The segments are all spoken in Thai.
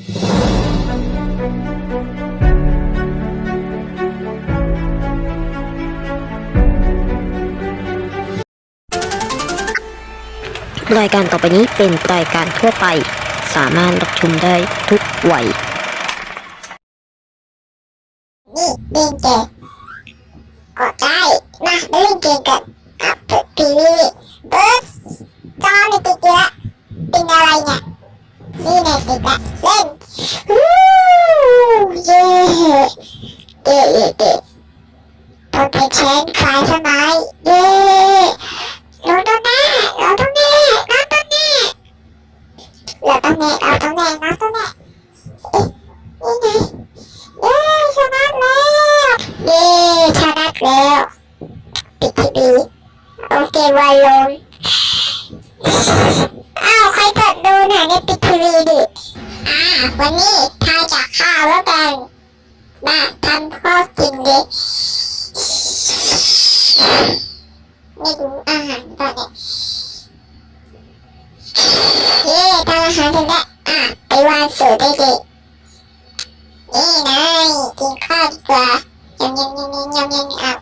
รายการต่อไปนี้เป็นรายการทั่วไป สามารถรับชมได้ทุกวัย นี่เล่นเกมกดได้มาเล่นเกมกันกับพีวีเบิร์ดจอไม่ติดเยอะเป็นอะไรเนี่ย พอไปแชนคลายสบายเย่เราต้องแน่เราต้องแน่เราต้องแน่เราต้องแน่เราต้องแน่เราต้องแน่เอ๊ะนี่ไงเย้ชนะแล้วเย้ชนะแล้วปิดทีวีโอเควายลงอ้าวใครเปิดดูหน่อยในปิดทีวีดิอ่าวันนี้ทายจากข้าวแล้วกันมาทำข้อกินดิ ไม่ดูอาหารตอนนี้เย้ทำอาหารเสร็จแล้วอะไปวางสูตรได้ดินี่นายกินข้าวดีกว่ายำยำยำยำยำยำเอา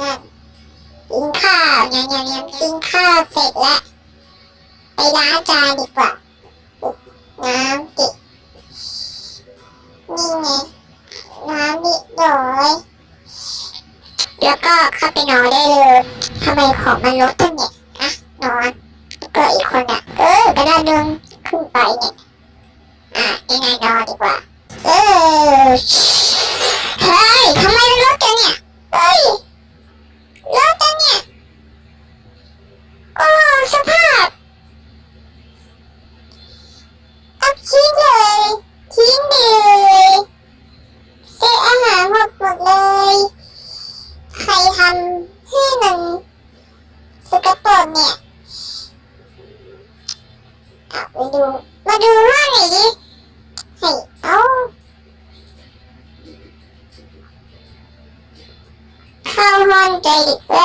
นั่นกินข้าวยำยำยำกินข้าวเสร็จแล้วไปล้างจานดีกว่าน้ำติดนี่ไงน้ำนิดหน่อย แล้วก็เข้าไปนอนได้เลยทำไมของมันลดตั้งเนี่ยอะนอนแล้วก็อีกคนอะ เออกระดานนึงขึ้นไปเนี่ยอะยังไงนอนดีกว่า เออเฮ้ยทำไมมันลดกันเนี่ยเฮ้ยลดกันเนี่ยโอ้สภาพเอาทิ้ เข้าห้องใจดีกว่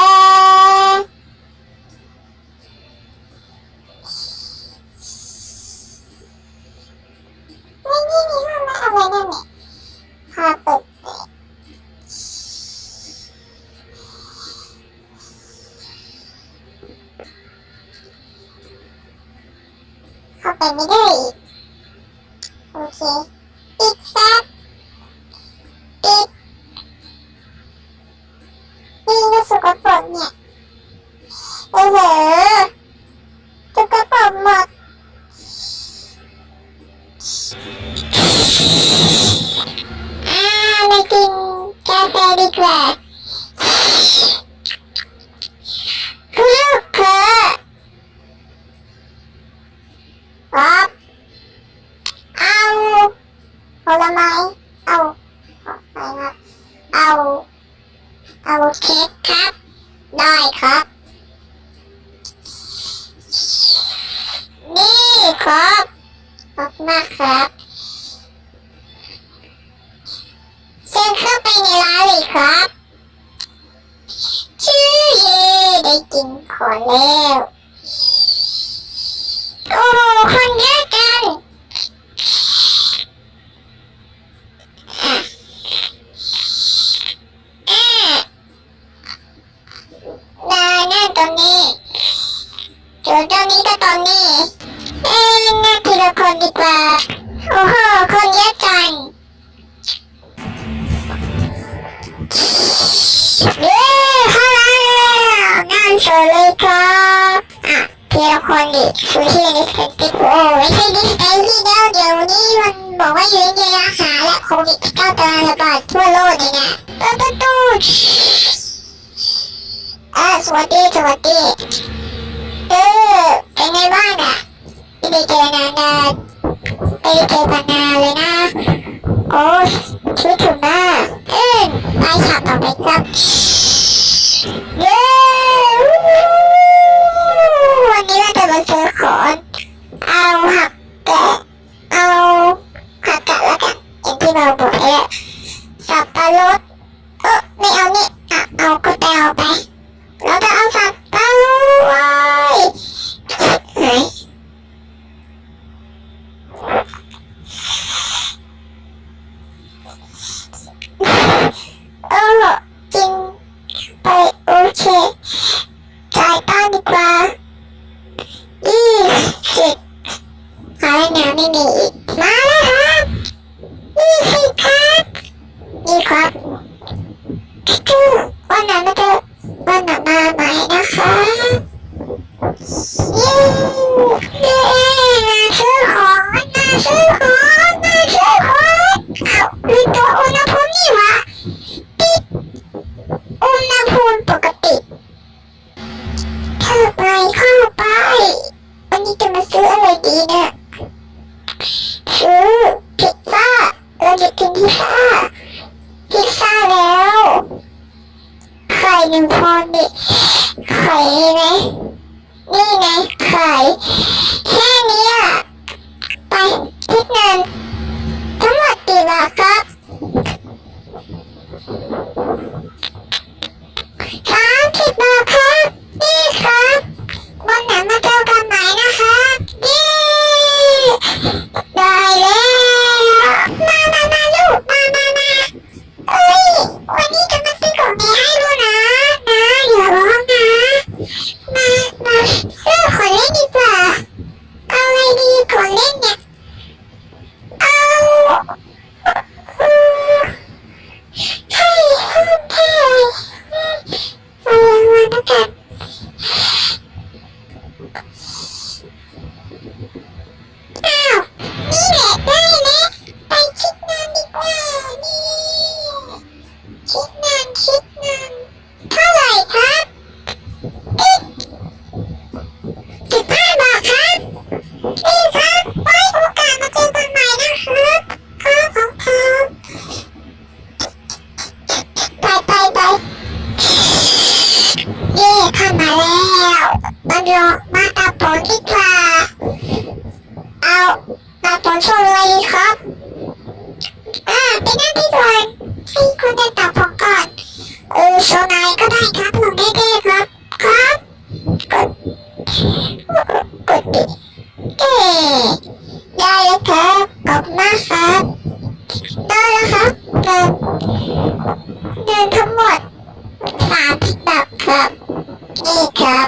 ไม้ เอาเอาอะไรนะเอา เอาเค้กครับ ได้ครับ นี่ครับขอบคุณมากครับเชิญเข้าไปในร้านเลยครับชื่อเย่ได้กินขอแล้ว ดีกว่า โอ้โห คนเยอะจังเย้เข้ามาแล้วนั่งสวยเลยครับอะทีละคนดิฟูที่นี่สติโอ้ไม่ใช่ดิสเตย์ที่เดียวเดี๋ยวนี้มันบอกว่าอยู่ในอาหารและโควิดเก้าตาระบาดทั่วโลกเลยนะตู้ตู้ตู้อ่าสวัสดีสวัสดีเออเป็นไงบ้างอะไม่ไไม่ได้เจอมานานเลยนะ โอ้คิดถึงมากเออไปขับต่อไปครับเย้ มาแล้วครับนี่สิครับนี่ครับคือวันไหนมาเจอวันไหนมาใหม่นะคะเย้เย้มาซื้อของมาซื้อของมาซื้อของ ไข่หนึ่งฟอดิไข่ไหมนี่ไงไข่แค่นี้อะไปคิดเงินทั้งหมดกี่บาทครับ มามาเลื ไปนั่งที่ก่อนให้คุณได้ตอบผมก่อน เออโซนายก็ได้ครับผมได้ได้ครับ ครับกดกดดิเอ๊ได้แล้วครับขอบคุณมากครับได้แล้วครับเงินเงินทั้งหมดสามสิบบาทครับ นี่ครับ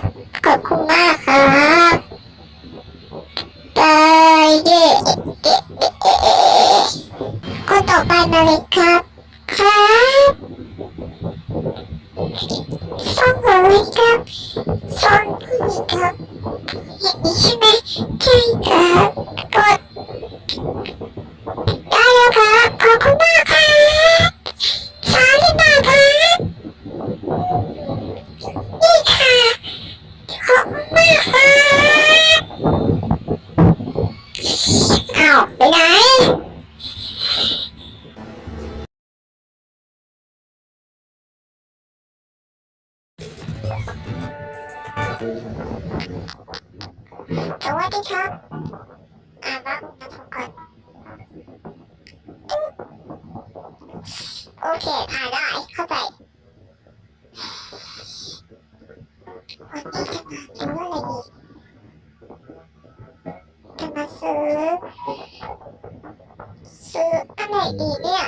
ซ่องหัวเวัสดีครับ อ่านว่าอุณหภูมิก่อนโอเคอ่านได้เข้าไปวันนี้จะมาซื้ออะไรดีจะมาซื้อ ซื้ออะไรดีเนี่ย